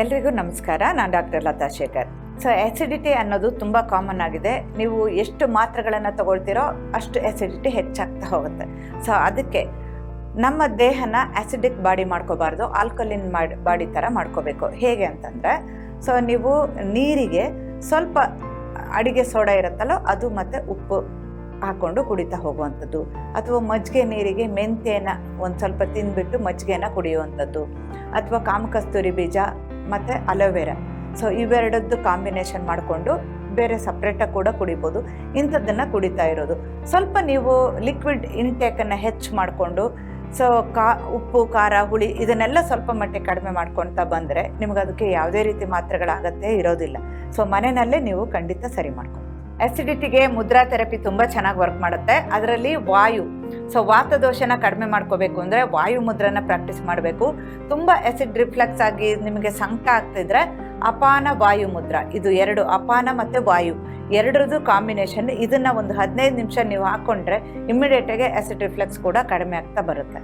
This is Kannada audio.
ಎಲ್ರಿಗೂ ನಮಸ್ಕಾರ. ನಾನು doctor Latha Shekar. So acidity ಅನ್ನೋದು ತುಂಬ ಕಾಮನ್ ಆಗಿದೆ. ನೀವು ಎಷ್ಟು ಮಾತ್ರೆಗಳನ್ನು ತಗೊಳ್ತೀರೋ ಅಷ್ಟು ಎಸಿಡಿಟಿ ಹೆಚ್ಚಾಗ್ತಾ ಹೋಗುತ್ತೆ. ಸೊ ಅದಕ್ಕೆ ನಮ್ಮ ದೇಹನ ಆ್ಯಸಿಡಿಕ್ ಬಾಡಿ ಮಾಡ್ಕೋಬಾರ್ದು ಆಲ್ಕೊಲಿನ್ ಮಾಡಿ ಬಾಡಿ ಥರ ಮಾಡ್ಕೋಬೇಕು. ಹೇಗೆ ಅಂತಂದರೆ ಸೊ ನೀವು ನೀರಿಗೆ ಸ್ವಲ್ಪ ಅಡಿಗೆ ಸೋಡಾ ಇರುತ್ತಲ್ಲೋ ಅದು ಮತ್ತು ಉಪ್ಪು ಹಾಕ್ಕೊಂಡು ಕುಡಿತಾ ಹೋಗುವಂಥದ್ದು. ಅಥವಾ ಮಜ್ಜಿಗೆ ನೀರಿಗೆ ಮೆಂತ್ಯನ ಒಂದು ಸ್ವಲ್ಪ ತಿಂದ್ಬಿಟ್ಟು ಮಜ್ಜಿಗೆನ ಕುಡಿಯುವಂಥದ್ದು. ಅಥವಾ ಕಾಮಕಸ್ತೂರಿ ಬೀಜ ಮತ್ತು ಅಲೋವೆರಾ ಸೊ ಇವೆರಡದ್ದು ಕಾಂಬಿನೇಷನ್ ಮಾಡಿಕೊಂಡು ಬೇರೆ ಸಪ್ರೇಟಾಗಿ ಕೂಡ ಕುಡಿಬೋದು. ಇಂಥದ್ದನ್ನು ಕುಡಿತಾ ಇರೋದು. ಸ್ವಲ್ಪ ನೀವು ಲಿಕ್ವಿಡ್ ಇಂಟೇಕನ್ನು ಹೆಚ್ಚು ಮಾಡಿಕೊಂಡು ಸೊ ಕಾ, ಉಪ್ಪು, ಖಾರ, ಹುಳಿ ಇದನ್ನೆಲ್ಲ ಸ್ವಲ್ಪ ಮಟ್ಟಿಗೆ ಕಡಿಮೆ ಮಾಡ್ಕೊಳ್ತಾ ಬಂದರೆ ನಿಮ್ಗೆ ಅದಕ್ಕೆ ಯಾವುದೇ ರೀತಿ ಮಾತ್ರೆಗಳಾಗತ್ತೆ ಇರೋದಿಲ್ಲ. ಸೊ ಮನೆಯಲ್ಲೇ ನೀವು ಖಂಡಿತ ಸರಿ ಮಾಡ್ಕೊಳ್ಳಿ ಆಸಿಡಿಟಿಗೆ ಮುದ್ರಾ ಥೆರಪಿ ತುಂಬ ಚೆನ್ನಾಗಿ ವರ್ಕ್ ಮಾಡುತ್ತೆ. ಅದರಲ್ಲಿ ವಾಯು. ಸೊ ವಾತದೋಷನ ಕಡಿಮೆ ಮಾಡ್ಕೋಬೇಕು ಅಂದರೆ ವಾಯು ಮುದ್ರನ ಪ್ರಾಕ್ಟೀಸ್ ಮಾಡಬೇಕು. ತುಂಬ ಎಸಿಡ್ ರಿಫ್ಲೆಕ್ಸ್ ಆಗಿ ನಿಮಗೆ ಸಂಕಟ ಆಗ್ತಿದ್ರೆ ಅಪಾನ ವಾಯು ಮುದ್ರ. ಇದು ಎರಡು, ಅಪಾನ ಮತ್ತು ವಾಯು. ಎರಡರದ್ದು ಕಾಂಬಿನೇಷನ್ ಇದನ್ನು ಒಂದು ಹದಿನೈದು ನಿಮಿಷ ನೀವು ಹಾಕ್ಕೊಂಡ್ರೆ ಇಮ್ಮಿಡಿಯೇಟಾಗಿ ಆಸಿಡ್ ರಿಫ್ಲೆಕ್ಸ್ ಕೂಡ ಕಡಿಮೆ ಆಗ್ತಾ ಬರುತ್ತೆ.